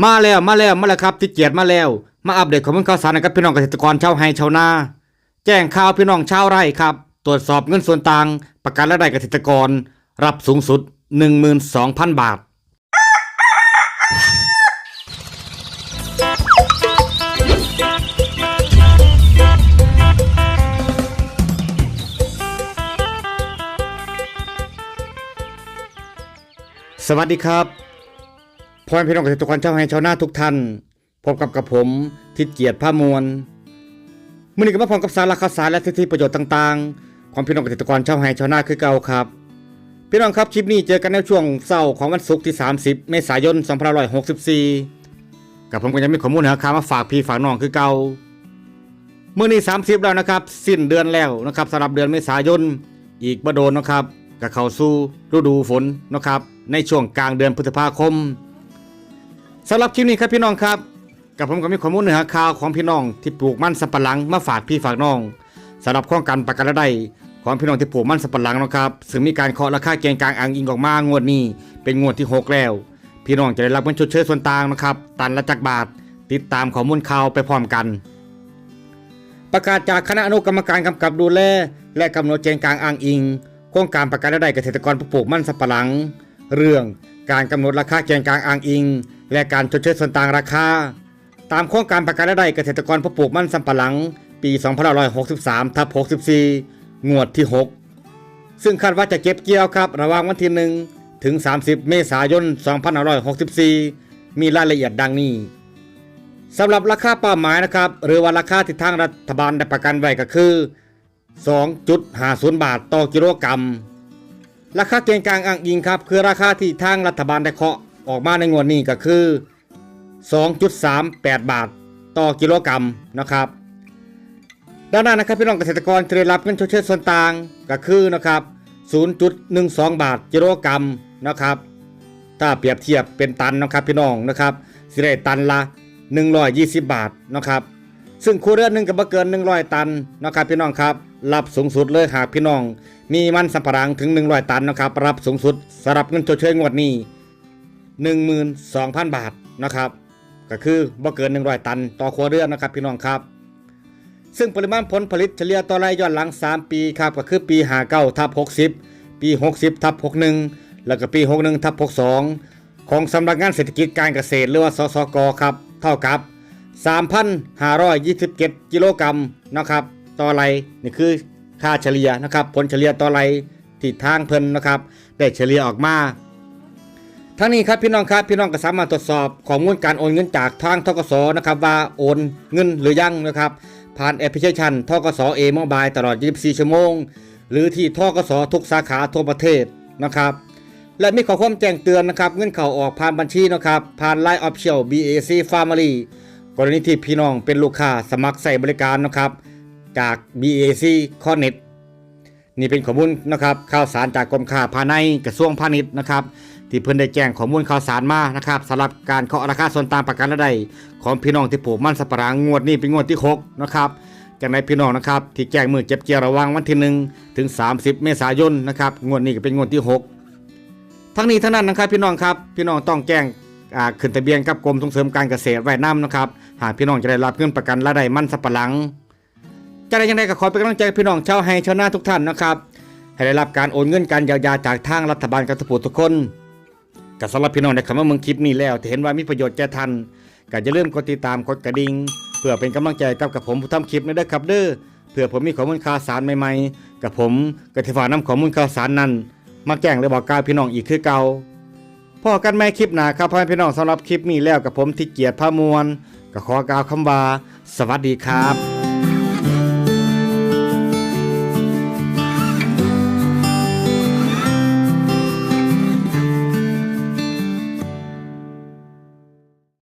มาแล้วมาแล้วมาแล้วครับที่เกียรติมาแล้ว มาอัปเดตข้อมูลข่าวสารนะครับพี่น้องเกษตรกรชาวไร่ชาวนา แจ้งข่าวพี่น้องชาวไร่ครับ ตรวจสอบเงินส่วนต่าง ประกันรายได้เกษตรกร รับสูงสุด 12,000 บาท สวัสดีครับ พ่อแม่พี่น้องเกษตรกรชาวไร่ชาวนาทุกท่านพบกับกับผมทิดเกียรติผ้ามวลมื่อนี้ก็มาพร้อมกับสาระข่าวสารและสิทธิประโยชน์ต่างๆ ของพี่น้องเกษตรกรชาวไร่ชาวนาคือเก่าครับ พี่น้องครับคลิปนี้เจอกันในช่วงเศร้าของวันศุกร์ที่ 30 เมษายน 2564 กับผมก็ยังมีข้อมูลหาข่าวมาฝากพี่ฝากน้องคือเก่าเมื่อนี้ 30 แล้วนะครับ สิ้นเดือนแล้วนะครับสำหรับเดือนเมษายนอีกบ่โดนนะครับก็เข้าสู่ฤดูฝนนะครับในช่วงกลางเดือนพฤษภาคม สำหรับคลิปนี้ครับพี่น้องครับ กับผมก็มีข้อมูลเนื้อข่าวของพี่น้องที่ปลูกมันสำปะหลังมาฝากพี่ฝากน้องสำหรับโครงการประกันรายได้ของพี่น้องที่ปลูกมันสำปะหลังนะครับซึ่งมีการเคาะราคาเกณฑ์กลางอ่างอิงออกมางวดนี้ เป็นงวดที่ 6 แล้ว พี่น้องจะได้รับเงินชดเชยส่วนต่างนะครับตันละจักบาท ติดตามข้อมูลข่าวไปพร้อมกัน ประกาศจากคณะอนุกรรมการกำกับดูแลและกำหนดเกณฑ์กลางอ้างอิงโครงการประกันรายได้เกษตรกรผู้ปลูกมันสำปะหลัง เรื่อง การกำหนดราคาเกณฑ์กลางอ้างอิง และการชดเชยส่วนต่างราคา ตามโครงการประกันรายได้เกษตรกรผู้ปลูกมันสำปะหลัง ปี 2563ทับ64 งวดที่ 6 ซึ่งคาดว่าจะเก็บเกี่ยวครับ ระหว่างวันที่ 1 ถึง 30 เมษายน 2564 มีรายละเอียดดังนี้สำหรับราคาเป้าหมายนะครับ หรือว่าราคาที่ทางรัฐบาลได้ประกันไว้ก็คือ 2.50 บาทต่อกิโลกรัม ราคาเกณฑ์กลางอ้างอิงครับ คือราคาที่ทางรัฐบาลได้เคาะออกมาในงวดนี้ก็คือ 2.38 บาท ต่อกิโลกรัมนะครับด้านหน้านะครับพี่น้องเกษตรกรจะได้รับเงินชดเชยส่วนต่างก็คือนะครับ 0.12 บาทกิโลกรัมนะครับ ถ้าเปรียบเทียบเป็นตันนะครับพี่น้องนะครับสิได้ตันละ 120 บาทนะครับ ซึ่งครัวเรือนหนึ่งก็บ่เกิน 100 ตันนะครับพี่น้องครับรับสูงสุดเลยหากพี่น้อง มีมันสำปะหลังถึง 100 ตันนะครับรับสูงสุดสำหรับเงินชดเชยงวดนี้ 12,000 บาทนะครับก็คือบ่เกิน 100 ตัน ต่อครัวเรือนนะครับพี่น้องครับ ซึ่งปริมาณผลผลิตเฉลี่ยต่อไร่ย้อนหลัง 3 ปีครับก็คือปี59ทับ60 ปี 60ทับ61 แล้วก็ปี 61ทับ62 ของสำนักงานเศรษฐกิจการเกษตรหรือว่าสสกครับ เท่ากับ 3,527 กิโลกรัมนะครับต่อไรนี่คือค่าเฉลี่ยนะครับผลเฉลี่ยต่อไรที่ทางเพิ่นนะครับได้เฉลี่ยออกมาทั้งนี้ครับพี่น้องครับพี่น้องก็สามารถตรวจสอบข้อมูลการโอนเงินจากทางทกสนะครับว่าโอนเงินหรือยังนะครับผ่านแอปพลิเคชันทกสเอมบายตลอด 24 ชั่วโมง หรือที่ทกสทุกสาขาทั่วประเทศนะครับและมีข้อความแจ้งเตือนนะครับเงินเข้าออกผ่านบัญชีนะครับผ่าน Line Official BAC Family กรณีที่พี่น้องเป็นลูกค้าสมัครใส่บริการนะครับ จาก BAC Connect นี่เป็นข้อมูลนะครับข่าวสารจากกรมค้าภายในกระทรวงพาณิชย์นะครับ ที่เพิ่นได้แจ้งข้อมูลข่าวสารมานะครับสำหรับการเคาะราคาส่วนต่างประกันรายได้ของพี่น้องที่ปลูกมันสำปะหลังงวดนี้เป็นงวดที่6นะครับจากนั้นพี่น้องนะครับที่แจ้งมือเจ็บเจียระว่างวันที่1ถึง 30 เมษายนนะครับงวดนี้ก็เป็นงวดที่ 6 ทั้งนี้ทั้งนั้นนะครับพี่น้องครับพี่น้องต้องแจ้ง ขึ้นทะเบียนกับกรมส่งเสริมการเกษตรไว้นํนะครับ หากพี่น้องจะได้รับเงินประกันรายได้มั่นสำปะหลังจะได้ยังไงก็ขอเป็นกำลังใจให้พี่น้องชาวไฮชาวนาทุกท่านนะครับ ให้ได้รับการโอนเงินการเยียวยาจากทางรัฐบาลกันทุกผู้ทุกคนก็สำหรับพี่น้องในคำว่าเมืองคลิปนี้แล้วเห็นว่ามีประโยชน์แก่ท่านก็อย่าลืมกดติดตามกดกระดิ่งเพื่อเป็นกำลังใจกับกับผมผู้ทำคลิปนี้ด้วยครับเด้อเพื่อผมมีข้อมูลข่าวสารใหม่ๆ กับผมก็จะฝากนำข้อมูลข่าวสารนั้นมาแจ้งและบอกกล่าวพี่น้องอีกคือเก่า พ่อกันแม่คลิปหนาครับพ่อแม่พี่น้องสำหรับคลิปนี้แล้วกับผมที่เกียรติพะมวลก็ขอกล่าวคำว่า สวัสดีครับ